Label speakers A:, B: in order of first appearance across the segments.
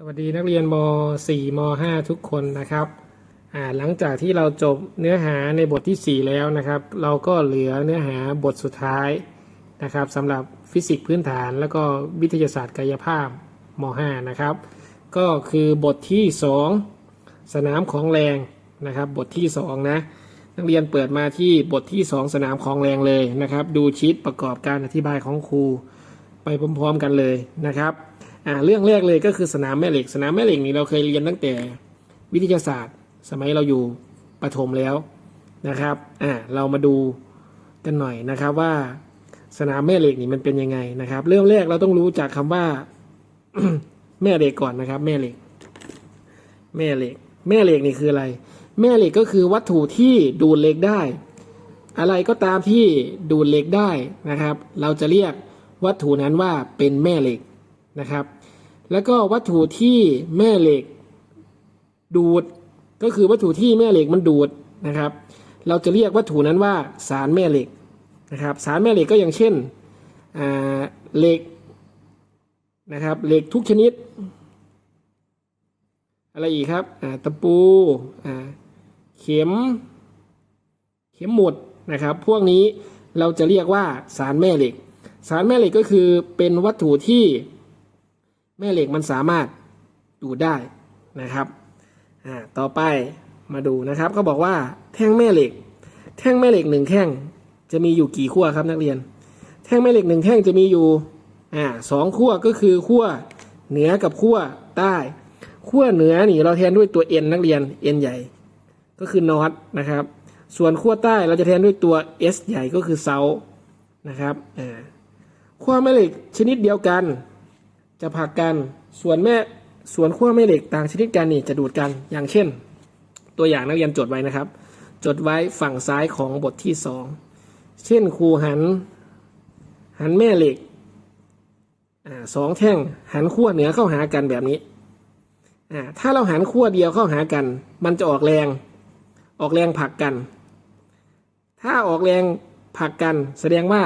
A: สวัสดีนักเรียนม .4 ม .5 ทุกคนนะครับหลังจากที่เราจบเนื้อหาในบทที่ 4 แล้วนะครับ เราก็เหลือเนื้อหาบทสุดท้ายนะครับสำหรับฟิสิกส์พื้นฐานแล้วก็วิทยาศาสตร์กายภาพม .5 นะครับ ก็คือบทที่ 2 สนามของแรงนะครับ บทที่ 2 นะนักเรียนเปิดมาที่บทที่ 2 สนามของแรงเลยนะครับ ดูชีตประกอบการอธิบายของครูไปพร้อมๆกันเลยนะครับ อ่าเรื่องแรกเลยก็คือสนามแม่เหล็ก สนามแม่เหล็กนี่เราเคยเรียนตั้งแต่วิทยาศาสตร์ สมัยเราอยู่ประถมแล้วนะครับอ่าเรามาดูกันหน่อยนะครับว่าสนามแม่เหล็กนี่มันเป็นยังไงนะครับ เริ่มแรกเราต้องรู้จักคำว่า แม่เหล็กก่อนนะครับ แม่เหล็ก แม่เหล็ก แม่เหล็กนี่คืออะไร แม่เหล็กก็คือวัตถุที่ดูดเหล็กได้ อะไรก็ตามที่ดูดเหล็กได้นะครับ เราจะเรียกวัตถุนั้นว่าเป็นแม่เหล็กนะครับ แล้วก็วัตถุที่แม่เหล็ก ดูด ก็คือวัตถุที่แม่เหล็กมันดูดนะครับ เราจะเรียกวัตถุนั้นว่าสารแม่เหล็กนะครับ สารแม่เหล็กก็อย่างเช่นเหล็กนะครับเหล็กทุกชนิด อะไรอีกครับตะปูเข็ม เข็มหมุดนะครับ พวกนี้เราจะเรียกว่าสารแม่เหล็ก สารแม่เหล็กก็คือเป็นวัตถุที่ แม่เหล็กมันสามารถดูดได้นะครับอ่าต่อไปมาดูนะครับเขาบอกว่าแท่งแม่เหล็ก แท่งแม่เหล็กหนึ่งแท่งจะมีอยู่กี่ขั้วครับนักเรียน แท่งแม่เหล็กหนึ่งแท่งจะมีอยู่อ่าสองขั้วก็คือขั้วเหนือกับขั้วใต้ขั้วเหนือนี่เราแทนด้วยตัว n นักเรียน n ใหญ่ ก็คือนอตนะครับ ส่วนขั้วใต้เราจะแทนด้วยตัว S ใหญ่ก็คือเซานะครับอ่าขั้วแม่เหล็กชนิดเดียวกัน จะผลักกัน ส่วนแม่ส่วนขั้วแม่เหล็กต่างชนิดกันนี่จะดูดกัน อย่างเช่น ตัวอย่างนักเรียนจดไว้นะครับ จดไว้ฝั่งซ้ายของบทที่สองเช่นครูหัน หันแม่เหล็กอสองแท่งหันขั้วเหนือเข้าหากันแบบนี้ ถ้าเราหันขั้วเดียวเข้าหากัน มันจะออกแรง ออกแรงผลักกัน ถ้าออกแรงผลักกัน แสดงว่า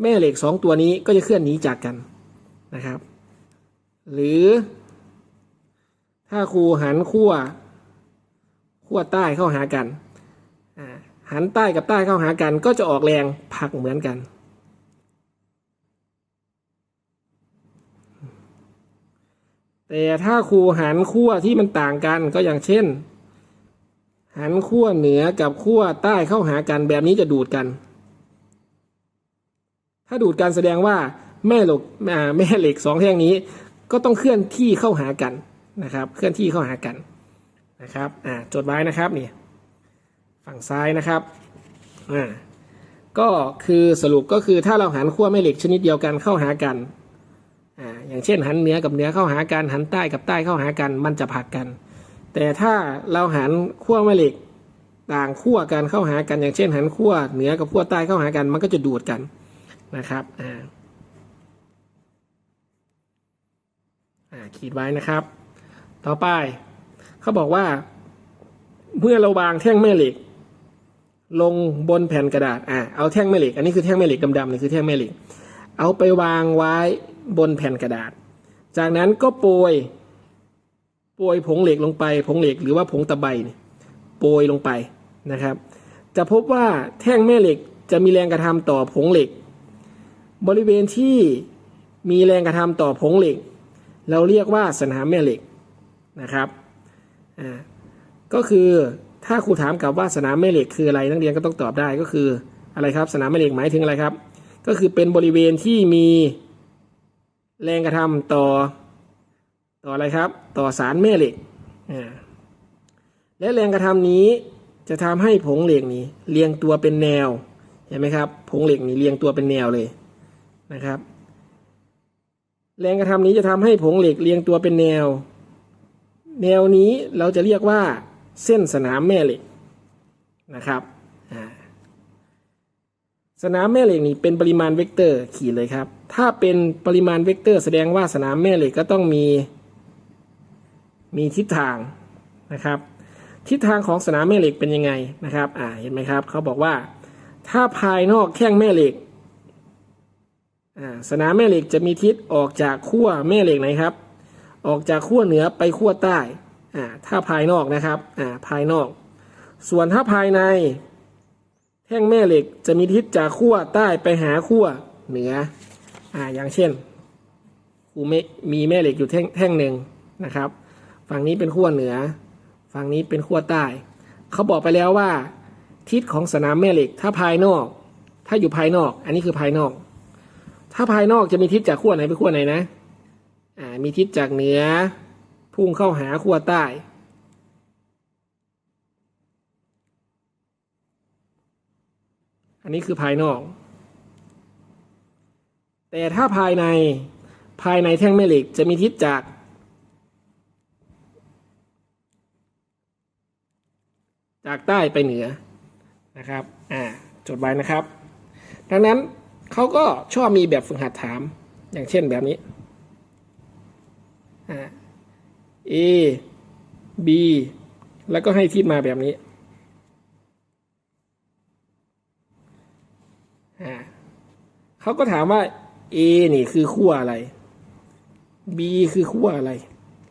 A: แม่เหล็กสองตัวนี้ก็จะเคลื่อนหนีจากกันนะครับ หรือ ถ้าครูหันขั้วขั้วใต้เข้าหากันหันใต้กับใต้เข้าหากัน ก็จะออกแรงผลักเหมือนกันแต่ถ้าครูหันขั้วที่มันต่างกันก็อย่างเช่น หันขั้วเหนือกับขั้วใต้เข้าหากันแบบนี้จะดูดกัน ถ้าดูดกันแสดงว่าแม่เหล็กแม่เหล็กสองแท่งนี้ ก็ต้องเคลื่อนที่เข้าหากันนะครับ เคลื่อนที่เข้าหากันนะครับอ่าจดไว้นะครับนี่ฝั่งซ้ายนะครับอ่าก็คือสรุปก็คือถ้าเราหันขั้วแม่เหล็กชนิดเดียวกันเข้าหากันอ่าอย่างเช่น หันเหนือกับเหนือเข้าหากันหันใต้กับใต้เข้าหากัน มันจะผลักกัน แต่ถ้าเราหันขั้วแม่เหล็กต่างขั้วกันเข้าหากัน อย่างเช่น หันขั้วเหนือกับขั้วใต้เข้าหากัน มันก็จะดูดกัน นะครับอ่าขีดไว้นะครับ ต่อไปเขาบอกว่า เมื่อเราวางแท่งแม่เหล็ก ลงบนแผ่นกระดาษอ่าเอาแท่งแม่เหล็ก อันนี้คือแท่งแม่เหล็กดำๆนี่คือแท่งแม่เหล็ก เอาไปวางไว้บนแผ่นกระดาษ จากนั้นก็โปรยโปรยผงเหล็กลงไป ผงเหล็กหรือว่าผงตะไบเนี่ยโปรยลงไปนะครับ จะพบว่าแท่งแม่เหล็กจะมีแรงกระทำต่อผงเหล็ก บริเวณที่มีแรงกระทำต่อผงเหล็ก เราเรียกว่าสนามแม่เหล็กนะครับอ่าก็คือถ้าครูถามกลับว่าสนามแม่เหล็กคืออะไรนักเรียนก็ต้องตอบได้ก็คืออะไรครับ สนามแม่เหล็กหมายถึงอะไรครับ ก็คือเป็นบริเวณที่มีแรงกระทำต่อต่ออะไรครับ ต่อสารแม่เหล็กอ่าและแรงกระทำนี้จะทำให้ผงเหล็กนี้เรียงตัวเป็นแนวเห็นไหมครับผงเหล็กนี่เรียงตัวเป็นแนวเลย นะครับ แรงกระทำนี้จะทำให้ผงเหล็กเรียงตัวเป็นแนว แนวนี้เราจะเรียกว่าเส้นสนามแม่เหล็กนะครับสนามแม่เหล็กนี่เป็นปริมาณเวกเตอร์ขีดเลยครับ ถ้าเป็นปริมาณเวกเตอร์ แสดงว่าสนามแม่เหล็กก็ต้องมี มีทิศทางนะครับ ทิศทางของสนามแม่เหล็กเป็นยังไงนะครับ อ่าเห็นไหมครับ เขาบอกว่า ถ้าภายนอกแข้งแม่เหล็ก สนามแม่เหล็กจะมีทิศออกจากขั้วแม่เหล็กไหนครับ ออกจากขั้วเหนือไปขั้วใต้ถ้าภายนอกนะครับาภายนอก ส่วนถ้าภายใน แท่งแม่เหล็กจะมีทิศจากขั้วใต้ไปหาขั้วเหนือออย่างเช่นครูไม่มีแม่เหล็กอยู่แท่งแท่งหนึ่งนะครับ ฝั่งนี้เป็นขั้วเหนือ ฝั่งนี้เป็นขั้วใต้ เขาบอกไปแล้วว่า ทิศของสนามแม่เหล็กถ้าภายนอก ถ้าอยู่ภายนอก อันนี้คือภายนอก ถ้าภายนอกจะมีทิศจากขั้วไหนไปขั้วไหนนะ อ่า มีทิศจากเหนือ พุ่งเข้าหาขั้วใต้ อันนี้คือภายนอก แต่ถ้าภายใน ภายในแท่งแม่เหล็กจะมีทิศจาก จากใต้ไปเหนือ นะครับ อ่า จดไว้นะครับ ดังนั้น เขาก็ชอบมีแบบฝึกหัดถาม อย่างเช่นแบบนี้อ่า A B แล้วก็ให้ทิศมาแบบนี้อ่าเขาก็ถามว่า A นี่คือขั้วอะไร B คือขั้วอะไร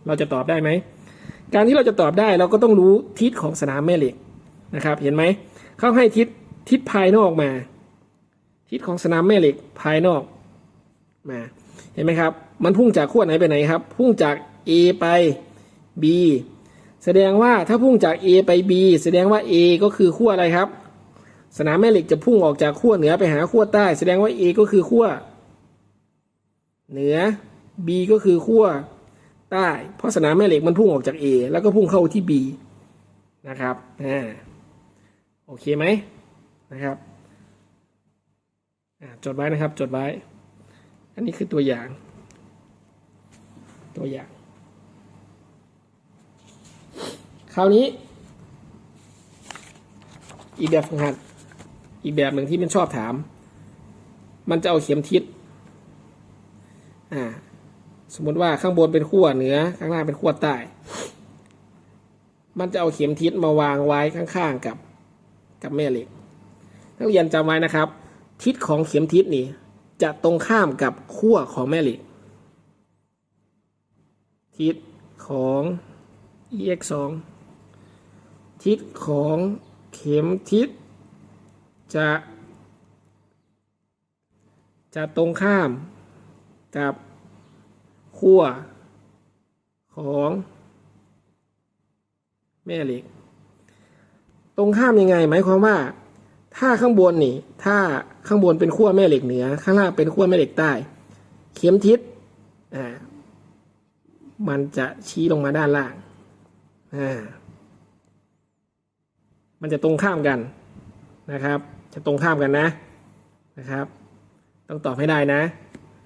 A: เราจะตอบได้ไหม การที่เราจะตอบได้เราก็ต้องรู้ทิศของสนามแม่เหล็กนะครับ เห็นไหม เขาให้ทิศทิศภายนอกมา ทิศของสนามแม่เหล็กภายนอกมาเห็นไหมครับ มันพุ่งจากขั้วไหนไปไหนครับ พุ่งจาก A ไป B แสดงว่าถ้าพุ่งจาก A ไป B แสดงว่า A ก็คือขั้วอะไรครับ สนามแม่เหล็กจะพุ่งออกจากขั้วเหนือไปหาขั้วใต้ แสดงว่า A ก็คือขั้วเหนือ B ก็คือขั้วใต้ เพราะสนามแม่เหล็กมันพุ่งออกจาก A แล้วก็พุ่งเข้าที่ B นะครับอ่าโอเคไหมนะครับ จดไว้นะครับ จดไว้ อันนี้คือตัวอย่าง ตัวอย่าง คราวนี้ อีกแบบฝึกหัด อีกแบบหนึ่งที่มันชอบถาม มันจะเอาเข็มทิศอ่าสมมติว่าข้างบนเป็นขั้วเหนือ ข้างล่างเป็นขั้วใต้ มันจะเอาเข็มทิศมาวางไว้ข้างๆกับ กับแม่เหล็ก นักเรียนจำไว้นะครับ ทิศของเข็มทิศนี่ จะตรงข้ามกับขั้วของแม่เหล็ก ทิศของ ex 2ทิศของเข็มทิศจะ จะตรงข้ามกับขั้วของแม่เหล็ก ตรงข้ามยังไง หมายความว่า ถ้าข้างบนนี่ ถ้าข้างบนเป็นขั้วแม่เหล็กเหนือ ข้างล่างเป็นขั้วแม่เหล็กใต้ เข็มทิศอ่ามันจะชี้ลงมาด้านล่างอ่ามันจะตรงข้ามกันนะครับ จะตรงข้ามกันนะนะครับ ต้องตอบให้ได้นะ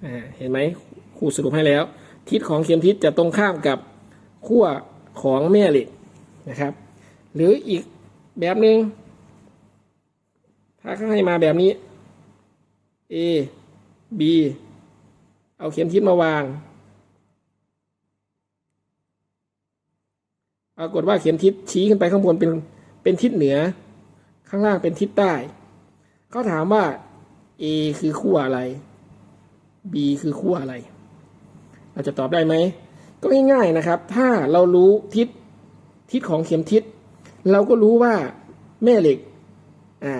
A: อ่าเห็นไหมครูสรุปให้แล้ว ทิศของเข็มทิศจะตรงข้ามกับขั้วของแม่เหล็กนะครับ หรืออีกแบบหนึง่ง ถ้าเขาให้มาแบบนี้ A B เอาเข็มทิศมาวาง ปรากฏว่าเข็มทิศชี้ขึ้นไปข้างบนเป็นเป็นทิศเหนือ ข้างล่างเป็นทิศใต้ เขาถามว่า A คือขั้วอะไร B คือขั้วอะไร เราจะตอบได้ไหม ก็ง่ายๆนะครับ ถ้าเรารู้ทิศทิศของเข็มทิศ เราก็รู้ว่าแม่เหล็ก อ่า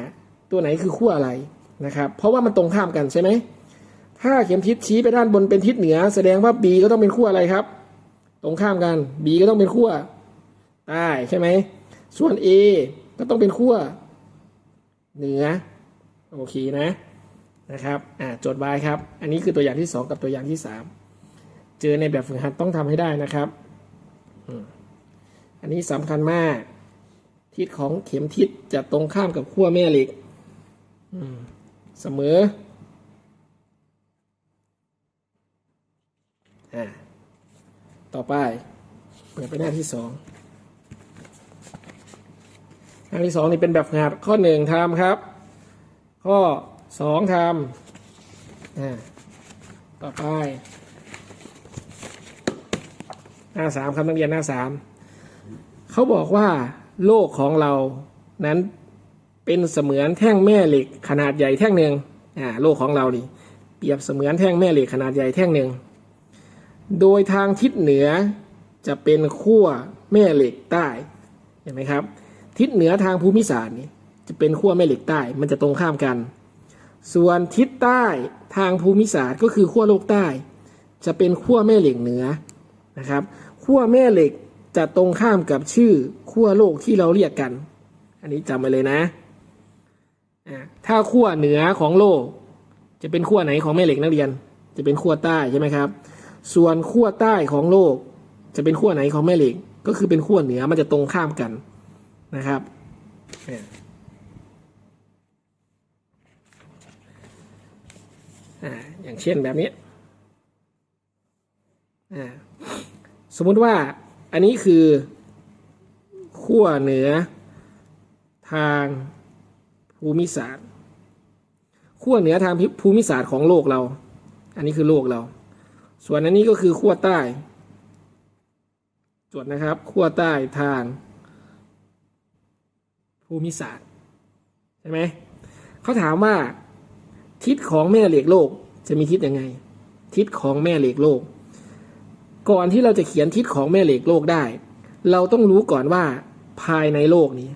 A: ตัวไหนคือขั้วอะไรนะครับ เพราะว่ามันตรงข้ามกันใช่ไหม ถ้าเข็มทิศชี้ไปด้านบนเป็นทิศเหนือ แสดงว่า B ก็ต้องเป็นขั้วอะไรครับ ตรงข้ามกัน B ก็ต้องเป็นขั้วใต้ใช่ไหม ส่วน A ก็ต้องเป็นขั้วเหนือ โอเคนะนะครับ อ่าจดไว้ครับ อันนี้คือตัวอย่างที่สองกับตัวอย่างที่สามเจอในแบบฝึกหัดต้องทำให้ได้นะครับ อันนี้สำคัญมาก ทิศของเข็มทิศจะตรงข้ามกับขั้วแม่เหล็ก เสมออ่าต่อไป เปิดไปหน้าที่สองหน้าที่สองนี่เป็นแบบหัดข้อหนึ่งทำครับ ข้อสองทำอ่าต่อไป หน้าสามครับนักเรียนหน้าสามเขาบอกว่าโลกของเรานั้น เป็นเสมือนแท่งแม่เหล็กขนาดใหญ่แท่งหนึ่งอ่าโลกของเรานี่เปรียบเสมือนแท่งแม่เหล็กขนาดใหญ่แท่งหนึ่งโดยทางทิศเหนือจะเป็นขั้วแม่เหล็กใต้เห็นไหมครับ ทิศเหนือทางภูมิศาสตร์นี่จะเป็นขั้วแม่เหล็กใต้ มันจะตรงข้ามกัน ส่วนทิศใต้ทางภูมิศาสตร์ก็คือขั้วโลกใต้ จะเป็นขั้วแม่เหล็กเหนือนะครับขั้วแม่เหล็กจะตรงข้ามกับชื่อขั้วโลกที่เราเรียกกัน อันนี้จำไว้เลยนะ ถ้าขั้วเหนือของโลก จะเป็นขั้วไหนของแม่เหล็กนักเรียน จะเป็นขั้วใต้ใช่ไหมครับ ส่วนขั้วใต้ของโลก จะเป็นขั้วไหนของแม่เหล็ก ก็คือเป็นขั้วเหนือมันจะตรงข้ามกันนะครับอย่างเช่นแบบนี้ สมมุติว่าอันนี้คือขั้วเหนือทาง ภูมิศาสตร์ขั้วเหนือทางภูมิศาสตร์ของโลกเรา อันนี้คือโลกเรา ส่วนอันนี้ก็คือขั้วใต้จดนะครับขั้วใต้ทาง ภูมิศาสตร์ใช่ไหมเขาถามว่า ทิศของแม่เหล็กโลกจะมีทิศยังไง ทิศของแม่เหล็กโลก ก่อนที่เราจะเขียนทิศของแม่เหล็กโลกได้ เราต้องรู้ก่อนว่าภายในโลกนี้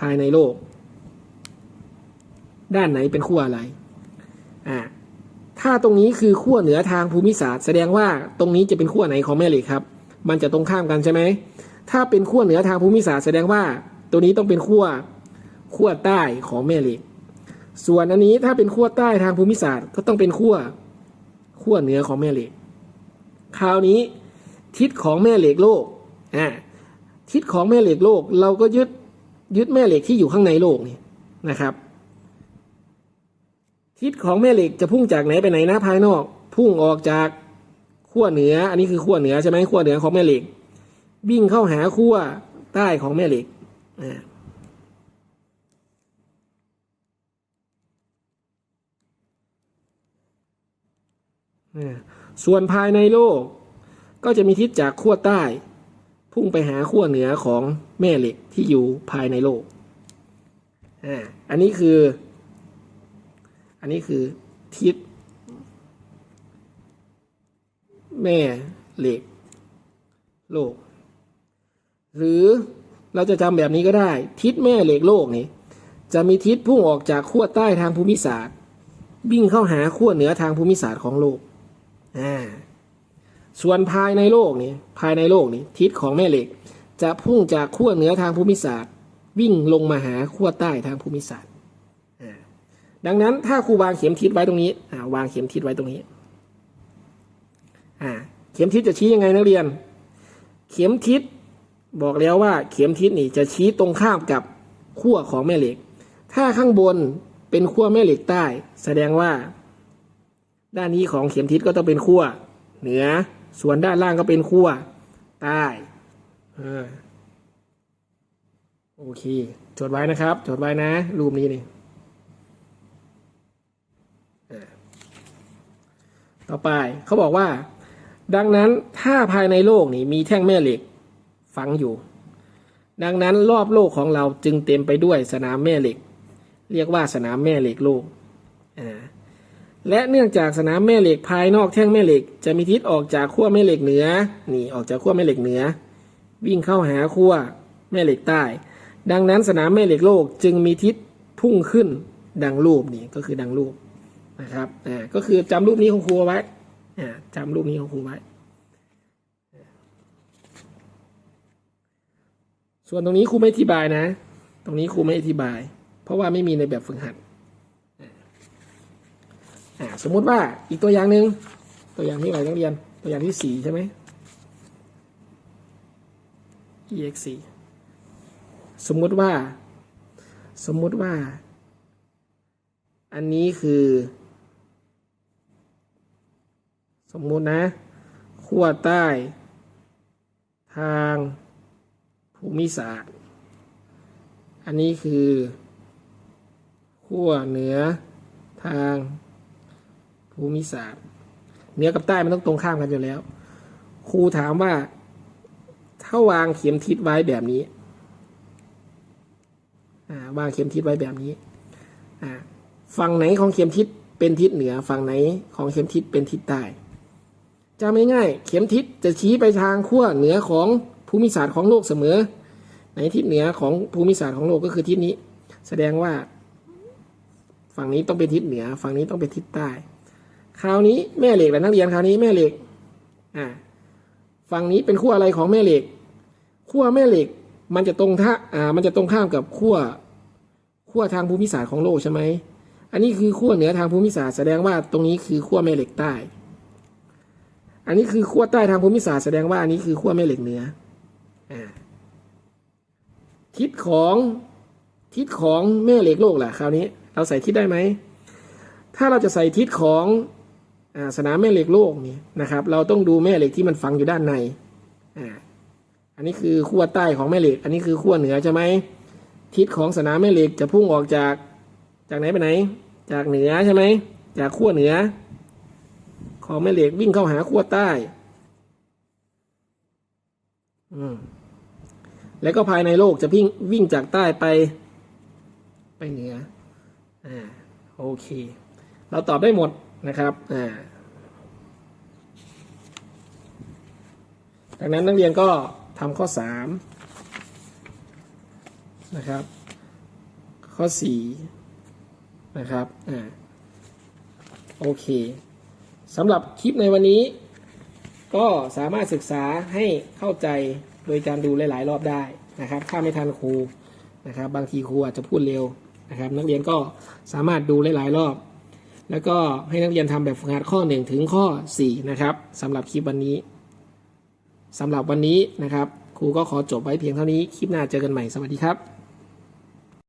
A: ภายในโลก ด้านไหนเป็นขั้วอะไรอ่าถ้าตรงนี้คือขั้วเหนือทางภูมิศาสตร์ แสดงว่าตรงนี้จะเป็นขั้วไหนของแม่เหล็กครับ มันจะตรงข้ามกันใช่ไหมถ้าเป็นขั้วเหนือทางภูมิศาสตร์แสดงว่าตัวนี้ต้องเป็นขั้วขั้วใต้ของแม่เหล็ก ส่วนอันนี้ถ้าเป็นขั้วใต้ทางภูมิศาสตร์ก็ต้องเป็นขั้วขั้วเหนือของแม่เหล็ก คราวนี้ ทิศของแม่เหล็กโลกอ่าทิศของแม่เหล็กโลก เราก็ยึดยึดแม่เหล็กที่อยู่ข้างในโลกนี่นะครับ ทิศของแม่เหล็กจะพุ่งจากไหนไปไหนนะภายนอก พุ่งออกจากขั้วเหนือ อันนี้คือขั้วเหนือใช่ไหมขั้วเหนือของแม่เหล็กวิ่งเข้าหาขั้วใต้ของแม่เหล็กส่วนภายในโลก ก็จะมีทิศจากขั้วใต้ พุ่งไปหาขั้วเหนือของแม่เหล็กที่อยู่ภายในโลกอ่าอันนี้คือ อันนี้คือทิศแม่เหล็ก โลก หรือเราจะจำแบบนี้ก็ได้ ทิศแม่เหล็กโลกนี่จะมีทิศพุ่งออกจากขั้วใต้ทางภูมิศาสตร์วิ่งเข้าหาขั้วเหนือทางภูมิศาสตร์ของโลกอ่าส่วนภายในโลกนี่ภายในโลกนี่ทิศของแม่เหล็ก จะพุ่งจากขั้วเหนือทางภูมิศาสตร์ วิ่งลงมาหาขั้วใต้ทางภูมิศาสตร์ ดังนั้นถ้าครูวางเข็มทิศไว้ตรงนี้อ่าวางเข็มทิศไว้ตรงนี้อ่าเข็มทิศจะชี้ยังไงนักเรียน เข็มทิศบอกแล้วว่าเข็มทิศนี่จะชี้ตรงข้ามกับขั้วของแม่เหล็ก ถ้าข้างบนเป็นขั้วแม่เหล็กใต้ แสดงว่า ด้านนี้ของเข็มทิศก็ต้องเป็นขั้วเหนือ ส่วนด้านล่างก็เป็นขั้วใต้โอเค จดไว้นะครับ จดไว้นะ รูปนี้นี่ ต่อไปเขาบอกว่า ดังนั้นถ้าภายในโลกนี่มีแท่งแม่เหล็กฝังอยู่ ดังนั้นรอบโลกของเราจึงเต็มไปด้วยสนามแม่เหล็ก เรียกว่าสนามแม่เหล็กโลกและเนื่องจากสนามแม่เหล็กภายนอกแท่งแม่เหล็ก จะมีทิศออกจากขั้วแม่เหล็กเหนือนี่ออกจากขั้วแม่เหล็กเหนือ วิ่งเข้าหาขั้วแม่เหล็กใต้ ดังนั้นสนามแม่เหล็กโลกจึงมีทิศพุ่งขึ้นดังรูปนี่ก็คือดังรูป นะครับอ่าก็คือจำรูปนี้ของครูไว้อ่าจำรูปนี้ของครูไว้ ส่วนตรงนี้ครูไม่อธิบายนะ ตรงนี้ครูไม่อธิบาย เพราะว่าไม่มีในแบบฝึกหัดอ่าสมมุติว่าอีกตัวอย่างหนึ่งตัวอย่างที่อะไรนักเรียน ตัวอย่างที่สี่ใช่ไหม ex สี่สมมุติว่า สมมุติว่า อันนี้คือ สมมุตินะขั้วใต้ ทางภูมิศาสตร์ อันนี้คือขั้วเหนือทางภูมิศาสตร์ เหนือกับใต้มันต้องตรงข้ามกันอยู่แล้ว ครูถามว่า ถ้าวางเข็มทิศไว้แบบนี้วางเข็มทิศไว้แบบนี้ฝั่งไหนของเข็มทิศเป็นทิศเหนือ ฝั่งไหนของเข็มทิศเป็นทิศใต้ จำง่ายๆเข็มทิศจะชี้ไปทางขั้วเหนือของภูมิศาสตร์ของโลกเสมอ ในทิศเหนือของภูมิศาสตร์ของโลกก็คือทิศนี้ แสดงว่า ฝั่งนี้ต้องเป็นทิศเหนือ ฝั่งนี้ต้องเป็นทิศใต้ คราวนี้แม่เหล็กและนักเรียนคราวนี้แม่เหล็กอ่าฝั่งนี้เป็นขั้วอะไรของแม่เหล็กขั้วแม่เหล็กมันจะตรงท่าอ่ามันจะตรงข้ามกับขั้วขั้วทางภูมิศาสตร์ของโลกใช่ไหมอันนี้คือขั้วเหนือทางภูมิศาสตร์แสดงว่าตรงนี้คือขั้วแม่เหล็กใต้ อันนี้คือขั้วใต้ทางภูมิศาสตร์แสดงว่าอันนี้คือขั้วแม่เหล็กเหนืออทิศของทิศของแม่เหล็กโลกแหละคราวนี้ เราใส่ทิศได้ไหม ถ้าเราจะใส่ทิศของอสนามแม่เหล็กโลกนี่นะครับ เราต้องดูแม่เหล็กที่มันฝังอยู่ด้านในออันนี้คือขั้วใต้ของแม่เหล็ก อันนี้คือขั้วเหนือใช่ไหมทิศของสนามแม่เหล็กจะพุ่งออกจากจากไหนไปไหน จากเหนือใช่ไหมจากขั้วเหนือ ของแม่เหล็กวิ่งเข้าหาขั้วใต้อืมแล้วก็ภายในโลกจะวิ่งวิ่งจากใต้ไป ไปเหนือ อ่า โอเค เราตอบได้หมดนะครับ อ่าดังนั้นนักเรียนก็ทำข้อสามนะครับ ข้อสี่นะครับ อ่า โอเค สำหรับคลิปในวันนี้ ก็สามารถศึกษาให้เข้าใจโดยการดูหลาย ๆ รอบได้นะครับ ถ้าไม่ทันครูนะครับ บางทีครูอาจจะพูดเร็วนะครับ นักเรียนก็สามารถดูหลาย ๆ รอบ แล้วก็ให้นักเรียนทำแบบฝึกหัดข้อ 1 ถึงข้อ 4 นะครับสำหรับคลิปวันนี้สำหรับวันนี้นะครับ ครูก็ขอจบไว้เพียงเท่านี้ คลิปหน้าเจอกันใหม่ สวัสดีครับ